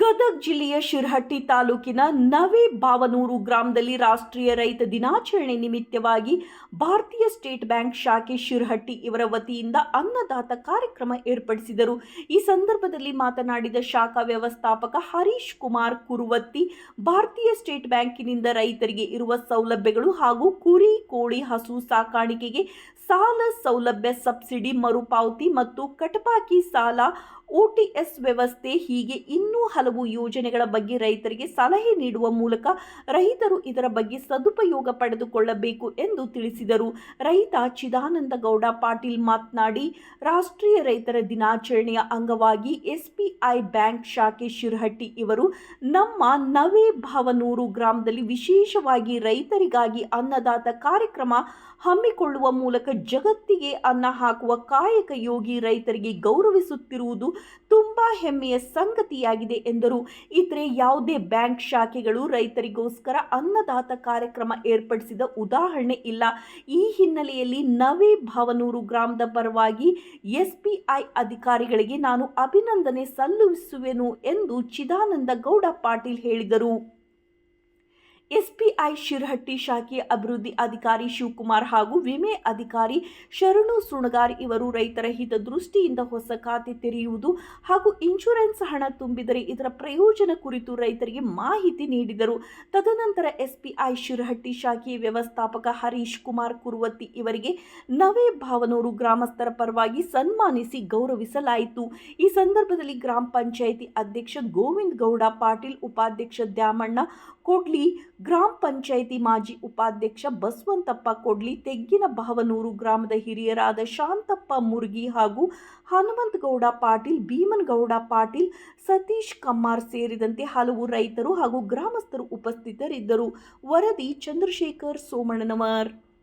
ಗದಗ ಜಿಲ್ಲೆಯ ಶಿರಹಟ್ಟಿ ತಾಲೂಕಿನ ನವೆ ಬಾವನೂರು ಗ್ರಾಮದಲ್ಲಿ ರಾಷ್ಟ್ರೀಯ ರೈತ ದಿನಾಚರಣೆ ನಿಮಿತ್ತವಾಗಿ ಭಾರತೀಯ ಸ್ಟೇಟ್ ಬ್ಯಾಂಕ್ ಶಾಖೆ ಶಿರಹಟ್ಟಿ ಇವರ ವತಿಯಿಂದ ಅನ್ನದಾತ ಕಾರ್ಯಕ್ರಮ ಏರ್ಪಡಿಸಿದರು. ಈ ಸಂದರ್ಭದಲ್ಲಿ ಮಾತನಾಡಿದ ಶಾಖಾ ವ್ಯವಸ್ಥಾಪಕ ಹರೀಶ್ ಕುಮಾರ್ ಕುರುವತ್ತಿ, ಭಾರತೀಯ ಸ್ಟೇಟ್ ಬ್ಯಾಂಕಿನಿಂದ ರೈತರಿಗೆ ಇರುವ ಸೌಲಭ್ಯಗಳು ಹಾಗೂ ಕುರಿ, ಕೋಳಿ, ಹಸು ಸಾಕಾಣಿಕೆಗೆ ಸಾಲ ಸೌಲಭ್ಯ ಸಬ್ಸಿಡಿ, ಮರುಪಾವತಿ ಮತ್ತು ಕಟಪಾಕಿ ಸಾಲ ಓಟಿಎಸ್ ವ್ಯವಸ್ಥೆ ಹೀಗೆ ಇನ್ನೂ ಹಲವು ಯೋಜನೆಗಳ ಬಗ್ಗೆ ರೈತರಿಗೆ ಸಲಹೆ ನೀಡುವ ಮೂಲಕ ರೈತರು ಇದರ ಬಗ್ಗೆ ಸದುಪಯೋಗ ಪಡೆದುಕೊಳ್ಳಬೇಕು ಎಂದು ತಿಳಿಸಿದರು. ರೈತ ಚಿದಾನಂದ ಗೌಡ ಪಾಟೀಲ್ ಮಾತನಾಡಿ, ರಾಷ್ಟ್ರೀಯ ರೈತರ ದಿನಾಚರಣೆಯ ಅಂಗವಾಗಿ ಎಸ್ಬಿಐ ಬ್ಯಾಂಕ್ ಶಾಖೆ ಶಿರಹಟ್ಟಿ ಇವರು ನಮ್ಮ ನವೇ ಭಾವನೂರು ಗ್ರಾಮದಲ್ಲಿ ವಿಶೇಷವಾಗಿ ರೈತರಿಗಾಗಿ ಅನ್ನದಾತ ಕಾರ್ಯಕ್ರಮ ಹಮ್ಮಿಕೊಳ್ಳುವ ಮೂಲಕ ಜಗತ್ತಿಗೆ ಅನ್ನ ಹಾಕುವ ಕಾಯಕ ಯೋಗಿ ರೈತರಿಗೆ ಗೌರವಿಸುತ್ತಿರುವುದು ತುಂಬಾ ಹೆಮ್ಮೆಯ ಸಂಗತಿಯಾಗಿದೆ ಎಂದರು. ಇತರೆ ಯಾವುದೇ ಬ್ಯಾಂಕ್ ಶಾಖೆಗಳು ರೈತರಿಗೋಸ್ಕರ ಅನ್ನದಾತ ಕಾರ್ಯಕ್ರಮ ಏರ್ಪಡಿಸಿದ ಉದಾಹರಣೆ ಇಲ್ಲ. ಈ ಹಿನ್ನೆಲೆಯಲ್ಲಿ ನವಿ ಭಾವನೂರು ಗ್ರಾಮದ ಪರವಾಗಿ ಎಸ್ಬಿಐ ಅಧಿಕಾರಿಗಳಿಗೆ ನಾನು ಅಭಿನಂದನೆ ಸಲ್ಲಿಸುವೆನು ಎಂದು ಚಿದಾನಂದ ಗೌಡ ಪಾಟೀಲ್ ಹೇಳಿದರು. ಎಸ್ಬಿಐ ಶಿರಹಟ್ಟಿ ಶಾಖೆಯ ಅಭಿವೃದ್ಧಿ ಅಧಿಕಾರಿ ಶಿವಕುಮಾರ್ ಹಾಗೂ ವಿಮೆ ಅಧಿಕಾರಿ ಶರಣು ಸುಣಗಾರ್ ಇವರು ರೈತರ ಹಿತದೃಷ್ಟಿಯಿಂದ ಹೊಸ ಖಾತೆ ತೆರೆಯುವುದು ಹಾಗೂ ಇನ್ಶೂರೆನ್ಸ್ ಹಣ ತುಂಬಿದರೆ ಇದರ ಪ್ರಯೋಜನ ಕುರಿತು ರೈತರಿಗೆ ಮಾಹಿತಿ ನೀಡಿದರು. ತದನಂತರ ಎಸ್ಪಿಐ ಶಿರಹಟ್ಟಿ ಶಾಖೆಯ ವ್ಯವಸ್ಥಾಪಕ ಹರೀಶ್ ಕುಮಾರ್ ಕುರುವತ್ತಿ ಇವರಿಗೆ ನವೇ ಭಾವನೂರು ಗ್ರಾಮಸ್ಥರ ಪರವಾಗಿ ಸನ್ಮಾನಿಸಿ ಗೌರವಿಸಲಾಯಿತು. ಈ ಸಂದರ್ಭದಲ್ಲಿ ಗ್ರಾಮ ಪಂಚಾಯಿತಿ ಅಧ್ಯಕ್ಷ ಗೋವಿಂದ ಗೌಡ, ಪಾಟೀಲ್ ಉಪಾಧ್ಯಕ್ಷ ದ್ಯಾಮಣ್ಣ, ಕೊಡ್ಲಿ ಗ್ರಾಮ ಪಂಚಾಯಿತಿ ಮಾಜಿ ಉಪಾಧ್ಯಕ್ಷ ಬಸವಂತಪ್ಪ ಕೊಡ್ಲಿ, ತೆಗ್ಗಿನ ಭಾವನೂರು ಗ್ರಾಮದ ಹಿರಿಯರಾದ ಶಾಂತಪ್ಪ ಮುರುಗಿ ಹಾಗೂ ಹನುಮಂತಗೌಡ ಪಾಟೀಲ್, ಭೀಮನ್ಗೌಡ ಪಾಟೀಲ್, ಸತೀಶ್ ಕಮ್ಮಾರ್ ಸೇರಿದಂತೆ ಹಲವು ರೈತರು ಹಾಗೂ ಗ್ರಾಮಸ್ಥರು ಉಪಸ್ಥಿತರಿದ್ದರು. ವರದಿ ಚಂದ್ರಶೇಖರ್ ಸೋಮಣ್ಣನವರ್.